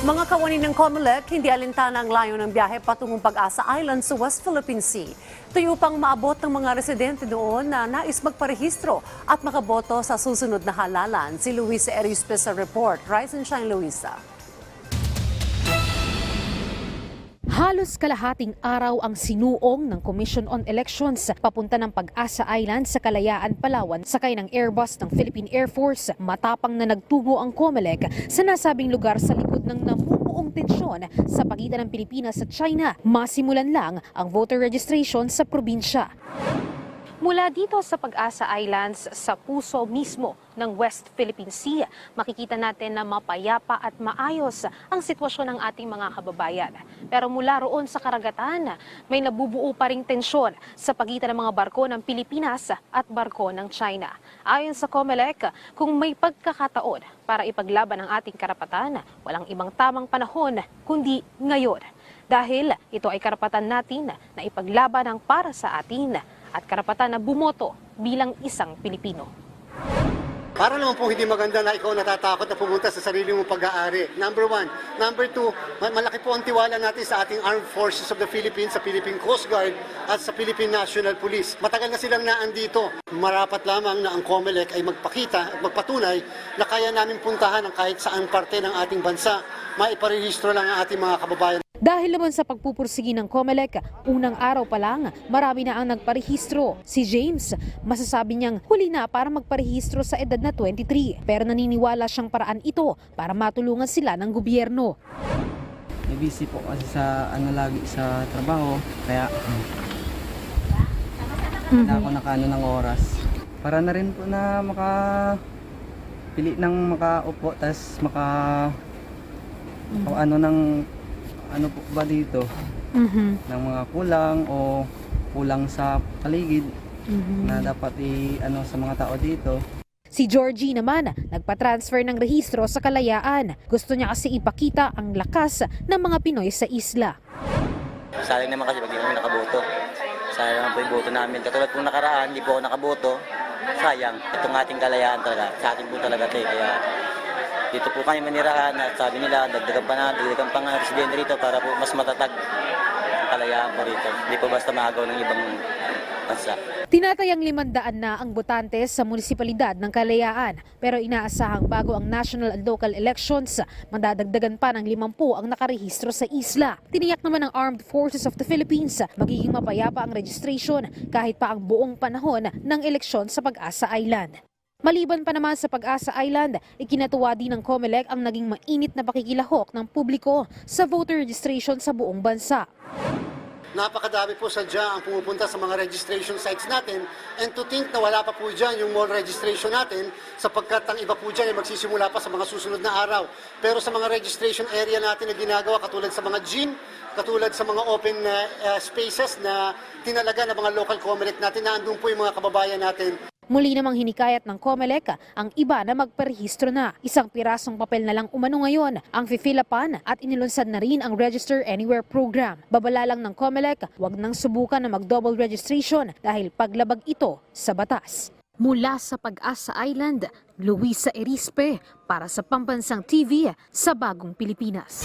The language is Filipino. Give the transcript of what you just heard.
Mga kawani ng COMELEC, hindi alintana ang layo ng biyahe patungong Pag-asa Island sa West Philippine Sea. Tuyo pang maabot ng mga residente doon na nais magparehistro at makaboto sa susunod na halalan. Si Luisa Erispe sa report. Rise and shine, Luisa. Halos kalahating araw ang sinuong ng Commission on Elections papunta ng Pag-asa Island sa Kalayaan, Palawan sakay ng Airbus ng Philippine Air Force. Matapang na nagtungo ang COMELEC sa nasabing lugar sa likod ng namumuong tensyon sa pagitan ng Pilipinas at China. Masimulan lang ang voter registration sa probinsya. Mula dito sa Pag-asa Islands sa puso mismo ng West Philippine Sea, makikita natin na mapayapa at maayos ang sitwasyon ng ating mga kababayan. Pero mula roon sa karagatan, may nabubuo pa ring tensyon sa pagitan ng mga barko ng Pilipinas at barko ng China. Ayon sa COMELEC, kung may pagkakataon para ipaglaban ang ating karapatan, walang ibang tamang panahon kundi ngayon. Dahil ito ay karapatan natin na ipaglaban ang para sa atin at karapatan na bumoto bilang isang Pilipino. Para naman po hindi maganda na ikaw natatakot na pumunta sa sarili mong pag-aari. Number one. Number two, ma- malaki po ang tiwala natin sa ating Armed Forces of the Philippines, sa Philippine Coast Guard at sa Philippine National Police. Matagal na silang naandito. Marapat lamang na ang COMELEC ay magpakita at magpatunay na kaya namin puntahan ang kahit saan parte ng ating bansa. Maiparehistro lang ang ating mga kababayan. Dahil naman sa pagpupursigi ng COMELEC, unang araw pa lang, marami na ang nagparehistro. Si James, masasabi niyang huli na para magparehistro sa edad na 23. Pero naniniwala siyang paraan ito para matulungan sila ng gobyerno. May busy po kasi sa ano lagi sa trabaho. Kaya na ako nakaano ng oras. Para na rin po na maka pili ng makaupo tas maka o ano ng ano po ba dito ng mga kulang o kulang sa paligid na dapat i ano sa mga tao dito. Si Georgie naman, nagpa-transfer ng rehistro sa kalayaan. Gusto niya kasi ipakita ang lakas ng mga Pinoy sa isla. Sayang naman kasi pag di kami nakaboto. Sayang naman po yung boto namin. Katulad po nakaraan, hindi po ako nakaboto. Sayang. Itong ating kalayaan talaga. Sa atin po talaga ito eh. Kaya dito po kami manirahan at sabi nila, dagdagan pa na, dagdagan pa nga residente rito para po mas matatag ang kalayaan po rito. Hindi po basta maagaw ng ibang bansa. Tinatayang limandaan na ang botante sa munisipalidad ng Kalayaan pero inaasahang bago ang national and local elections, madadagdagan pa ng 50 ang nakarehistro sa isla. Tiniyak naman ng Armed Forces of the Philippines magiging mapayapa ang registration kahit pa ang buong panahon ng eleksyon sa Pag-asa Island. Maliban pa naman sa Pag-asa Island, ikinatuwa din ng COMELEC ang naging mainit na pakikilahok ng publiko sa voter registration sa buong bansa. Napakadami po sadya ang pumupunta sa mga registration sites natin and to think na wala pa po dyan yung mall registration natin sapagkat ang iba po dyan ay magsisimula pa sa mga susunod na araw. Pero sa mga registration area natin na ginagawa katulad sa mga gym, katulad sa mga open uh, spaces na tinalaga ng mga local COMELEC natin na andun po yung mga kababayan natin Muli namang hinikayat ng COMELEC ang iba na magparehistro na. Isang pirasong papel na lang umano ngayon ang fifilapan at inilunsad na rin ang Register Anywhere program. Babala lang ng COMELEC, wag nang subukan na mag-double registration dahil paglabag ito sa batas. Mula sa Pag-asa Island, Luisa Erispe para sa Pambansang TV sa Bagong Pilipinas.